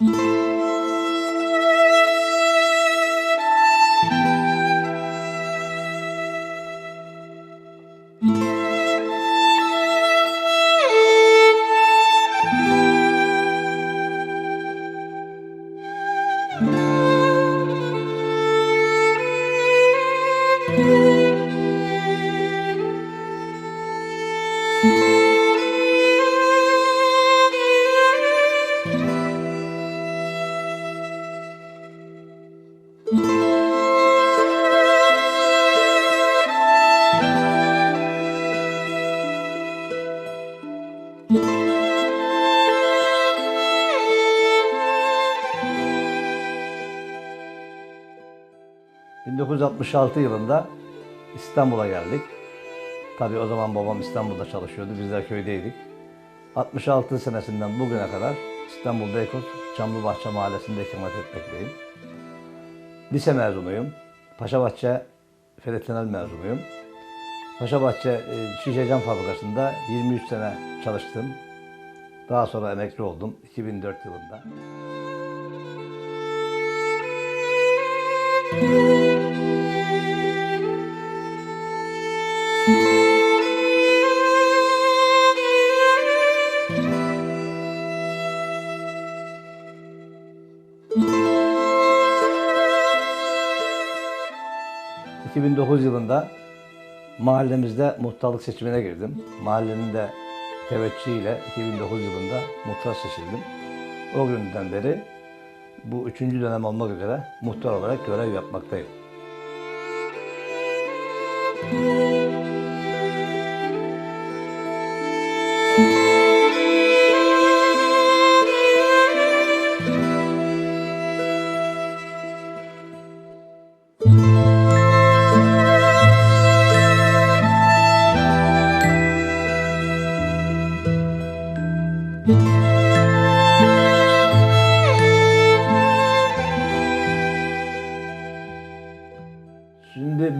Mm-hmm. 1966 yılında İstanbul'a geldik. Tabii o zaman babam İstanbul'da çalışıyordu, biz de köydeydik. 66 senesinden bugüne kadar İstanbul Beykoz Çamlıbahçe Mahallesi'nde ikamet etmekteyim. Lise mezunuyum. Paşabahçe Ferit Temel mezunuyum. Paşabahçe e, Şişe Cam Fabrikası'nda 23 sene çalıştım. Daha sonra emekli oldum 2004 yılında. ...2009 yılında mahallemizde muhtarlık seçimine girdim. Mahallenin de teveccühüyle 2009 yılında muhtar seçildim. O günden beri bu üçüncü dönem olmak üzere muhtar olarak görev yapmaktayım. Şimdi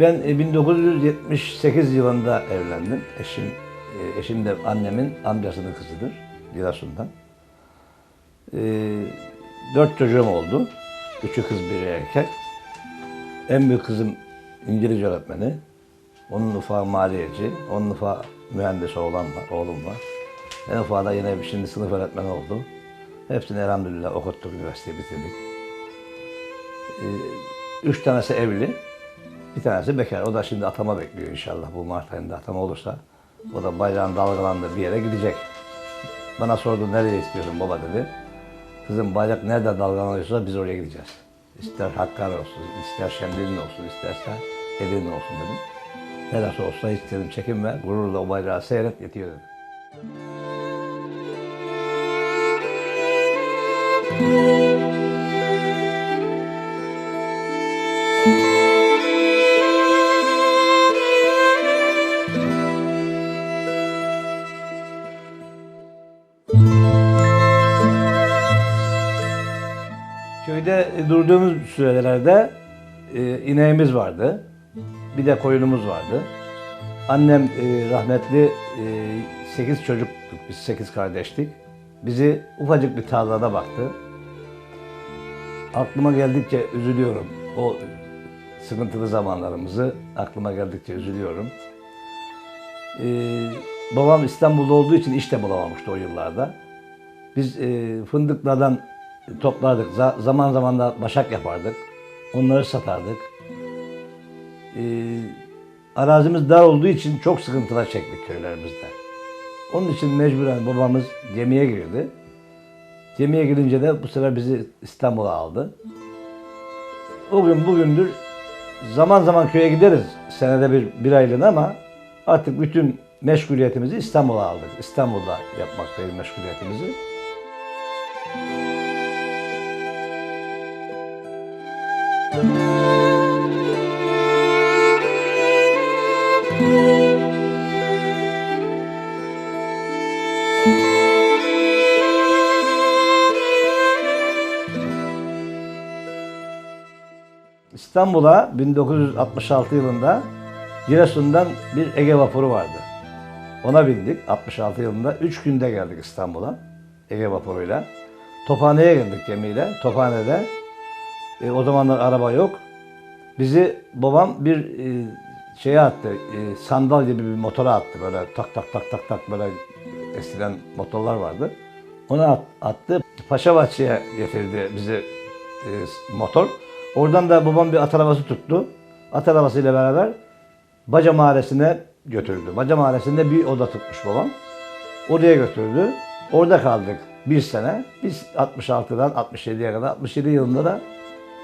ben e, 1978 yılında evlendim. Eşim, e, eşim de annemin amcasının kızıdır. Giresun'dan. E, dört çocuğum oldu. Üçü kız, biri erkek. En büyük kızım İngilizce öğretmeni. Onun ufağı maliyeci. Onun ufağı mühendis oğlan var, oğlum var. En ufağı da yine şimdi sınıf öğretmeni oldu. Hepsini elhamdülillah okuttuk, üniversiteyi bitirdik. E, üç tanesi evli. Bir tanesi bekar. O da şimdi atama bekliyor inşallah. Bu Mart ayında atama olursa. O da bayrağın dalgalandığı bir yere gidecek. Bana sordu nereye istiyorsun baba dedi. Kızım bayrak nerede dalgalanıyorsa biz oraya gideceğiz. İster Hakkari olsun, ister Şemdinli olsun, isterse Edirne olsun dedim. Neresi olsa hiç dedim çekinme, gururla o bayrağı seyret yetiyor dedim. Köyde durduğumuz sürelerde e, ineğimiz vardı. Bir de koyunumuz vardı. Annem e, rahmetli e, 8 çocuktuk, biz 8 kardeştik. Bizi ufacık bir tarlada baktı. Aklıma geldikçe üzülüyorum. O sıkıntılı zamanlarımızı aklıma geldikçe üzülüyorum. E, babam İstanbul'da olduğu için iş de bulamamıştı o yıllarda. Biz e, fındıklardan toplardık. Za- zaman zaman da başak yapardık. Onları satardık. E, arazimiz dar olduğu için çok sıkıntılar çektik köylerimizde. Onun için mecburen babamız gemiye girdi. Gemiye girince de bu sefer bizi İstanbul'a aldı. O gün bugündür zaman zaman köye gideriz senede bir, bir aylığına ama artık bütün meşguliyetimizi İstanbul'a aldık. İstanbul'da yapmaktayız meşguliyetimizi. İstanbul'a 1966 yılında Giresun'dan bir Ege vapuru vardı. Ona bindik 66 yılında. 3 günde geldik İstanbul'a Ege vapuruyla. Tophane'ye geldik gemiyle. Tophane'de e, o zamanlar araba yok. Bizi babam bir e, şeye attı, e, sandal gibi bir motora attı. Böyle tak tak tak tak tak böyle eskiden motorlar vardı. Ona at- attı. Paşabahçe'ye getirdi bizi e, motor. Oradan da babam bir at arabası tuttu. At arabasıyla beraber Baca Mahallesi'ne götürdü. Baca Mahallesi'nde bir oda tutmuş babam. Oraya götürdü. Orada kaldık bir sene. Biz 66'dan 67'ye kadar. 67 yılında da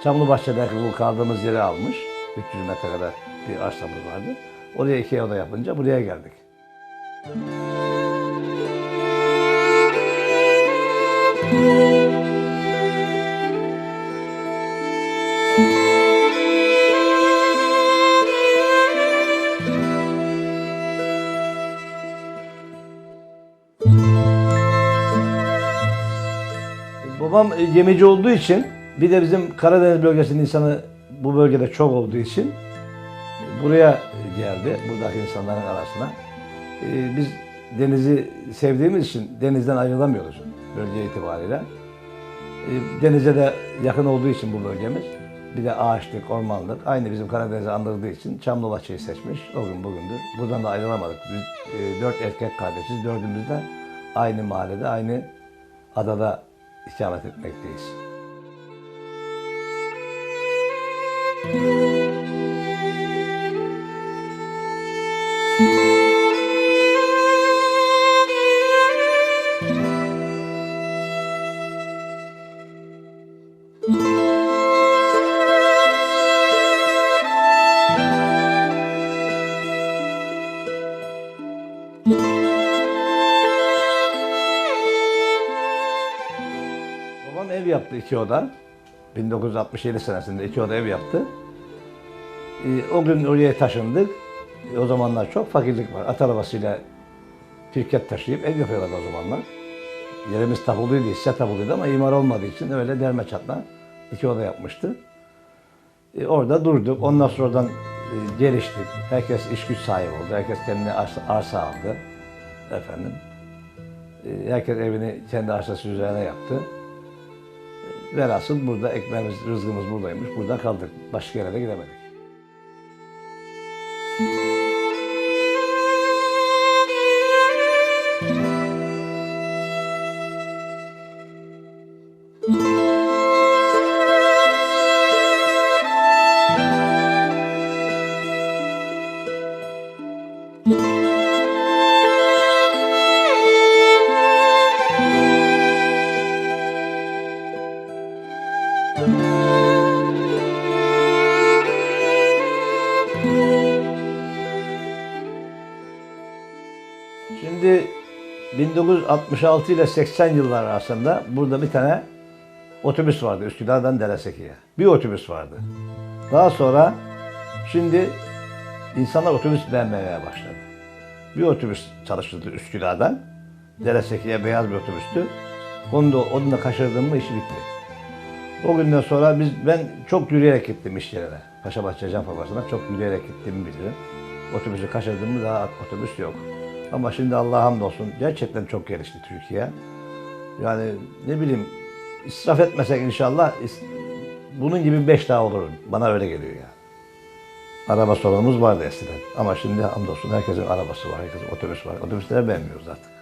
Çamlıbahçe'deki bu kaldığımız yeri almış. 300 metre kadar bir arsamız vardı. Oraya iki oda yapınca buraya geldik. Babam e, yemeci olduğu için bir de bizim Karadeniz bölgesinin insanı bu bölgede çok olduğu için e, buraya geldi. Buradaki insanların arasına. E, biz denizi sevdiğimiz için denizden ayrılamıyoruz bölge itibariyle. E, Denize de yakın olduğu için bu bölgemiz. Bir de ağaçlık, ormanlık. Aynı bizim Karadeniz'i andırdığı için Çamlıbaşı'yı seçmiş. O gün bugündür. Buradan da ayrılamadık. Biz dört erkek kardeşiz. Dördümüz de aynı mahallede, aynı adada ikamet etmekteyiz. Babam ev yaptı iki oda. 1967 senesinde iki oda ev yaptı. Ee, o gün oraya taşındık. Ee, o zamanlar çok fakirlik var. At arabasıyla pirket taşıyıp ev yapıyorlar o zamanlar. Yerimiz tapuluydu, hisse tapuluydu ama imar olmadığı için öyle derme çatma iki oda yapmıştı. Ee, orada durduk. Ondan sonradan e, geliştik. Herkes iş güç sahibi oldu. Herkes kendine arsa, aldı. Efendim. Herkes evini kendi arsası üzerine yaptı. Velhasıl burada ekmeğimiz, rızkımız buradaymış. Burada kaldık. Başka yere de gidemedik. Şimdi 1966 ile 80 yıllar arasında burada bir tane otobüs vardı Üsküdar'dan Dereseki'ye. Bir otobüs vardı. Daha sonra şimdi insanlar otobüs beğenmemeye başladı. Bir otobüs çalıştırdı Üsküdar'dan. Dereseki'ye beyaz bir otobüstü. Onu da, onu da kaçırdım mı işi bitti. O günden sonra biz ben çok yürüyerek gittim iş yerine. Paşabahçe Can Fabrikası'na çok yürüyerek gittiğimi bilirim. Otobüsü kaçırdım mı daha otobüs yok. Ama şimdi Allah'a hamdolsun gerçekten çok gelişti Türkiye. Yani ne bileyim israf etmesek inşallah bunun gibi beş daha olur. Bana öyle geliyor ya. Araba sorunumuz vardı eskiden. Ama şimdi hamdolsun herkesin arabası var, herkesin otobüs var. Otobüsleri beğenmiyoruz artık.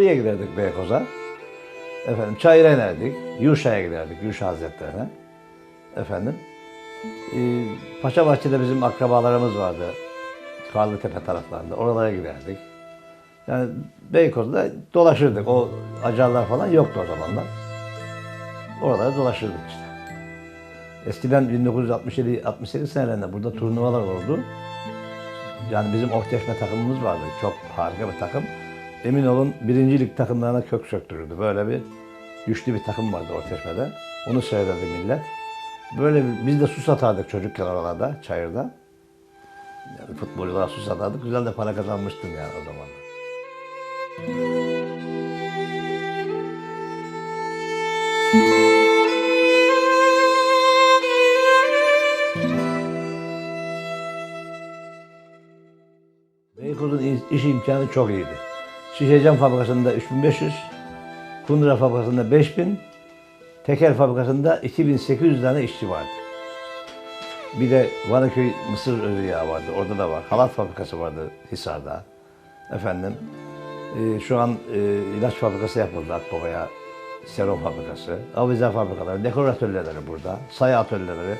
Koru'ya giderdik Beykoz'a. Efendim Çayır'a inerdik. Yuşa'ya giderdik, Yuşa Hazretlerine. Efendim. Ee, Paşabahçe'de bizim akrabalarımız vardı. Karlıtepe taraflarında. Oralara giderdik. Yani Beykoz'da dolaşırdık. O acarlar falan yoktu o zamanlar. Oralara dolaşırdık işte. Eskiden 1967-68 senelerinde burada turnuvalar olurdu. Yani bizim Okteşme takımımız vardı. Çok harika bir takım. Emin olun birincilik takımlarına kök söktürürdü. Böyle bir güçlü bir takım vardı Orteşme'de. Onu seyrederdi millet. Böyle biz de su satardık çocukken oralarda, çayırda. Yani futbolculara su satardık. Güzel de para kazanmıştım yani o zaman. Beykoz'un iş imkanı çok iyiydi. Şişe cam fabrikasında 3500, kundura fabrikasında 5000, teker fabrikasında 2800 tane işçi vardı. Bir de Vanaköy mısır yağı vardı, orada da var. Halat fabrikası vardı Hisar'da. Efendim, e, şu an e, ilaç fabrikası yapıldı Akbaba'ya, serum fabrikası, avize fabrikaları, dekor atölyeleri burada, sayı atölyeleri.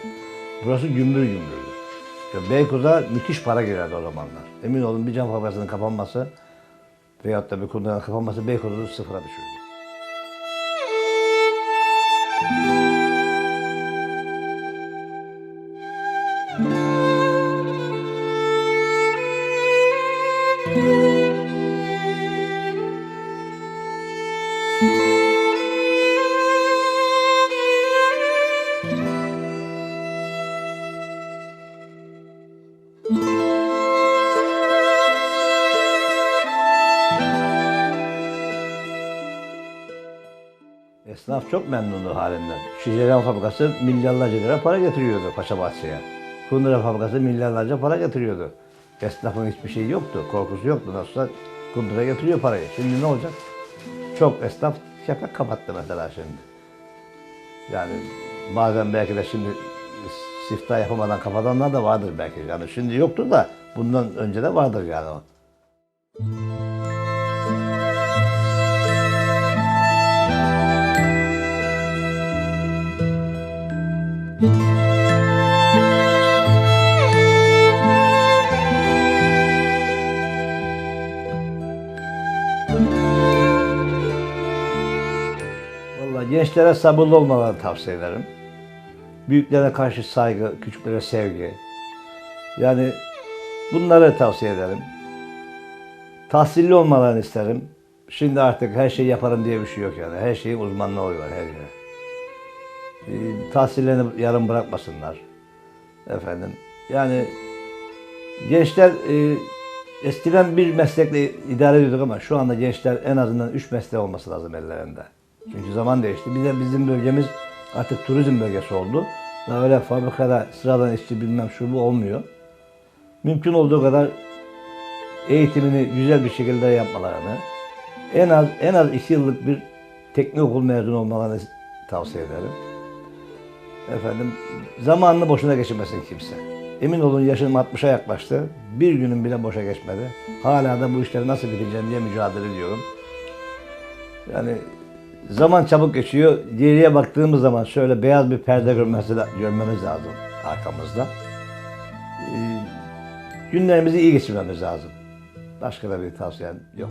Burası gümbür gümbürdü. Beykoz'a müthiş para girerdi o zamanlar. Emin olun bir cam fabrikasının kapanması veyahut da bir kundanın kapanması Beykoz'u sıfıra düşürdü. Esnaf çok memnundu halinden. Şişelen fabrikası milyarlarca lira para getiriyordu Paşabahçe'ye. Kundura fabrikası milyarlarca para getiriyordu. Esnafın hiçbir şeyi yoktu, korkusu yoktu. Nasılsa Kundura getiriyor parayı. Şimdi ne olacak? Çok esnaf kepek kapattı mesela şimdi. Yani bazen belki de şimdi siftah yapamadan kapatanlar da vardır belki. Yani şimdi yoktur da bundan önce de vardır yani o. gençlere sabırlı olmalarını tavsiye ederim. Büyüklere karşı saygı, küçüklere sevgi. Yani bunları tavsiye ederim. Tahsilli olmalarını isterim. Şimdi artık her şeyi yaparım diye bir şey yok yani. Her şeyin uzmanlığı oluyor her yere. Ee, tahsillerini yarım bırakmasınlar. Efendim. Yani gençler e, eskiden bir meslekle idare ediyorduk ama şu anda gençler en azından üç mesleği olması lazım ellerinde. Çünkü zaman değişti. Bir de bizim bölgemiz artık turizm bölgesi oldu. Daha öyle fabrikada sıradan işçi bilmem şu bu olmuyor. Mümkün olduğu kadar eğitimini güzel bir şekilde yapmalarını, en az en az iki yıllık bir teknik okul mezunu olmalarını tavsiye ederim. Efendim zamanını boşuna geçirmesin kimse. Emin olun yaşım 60'a yaklaştı. Bir günüm bile boşa geçmedi. Hala da bu işleri nasıl bitireceğim diye mücadele ediyorum. Yani zaman çabuk geçiyor. Geriye baktığımız zaman şöyle beyaz bir perde görmesi, görmemiz lazım arkamızda. Ee, günlerimizi iyi geçirmemiz lazım. Başka da bir tavsiyem yok.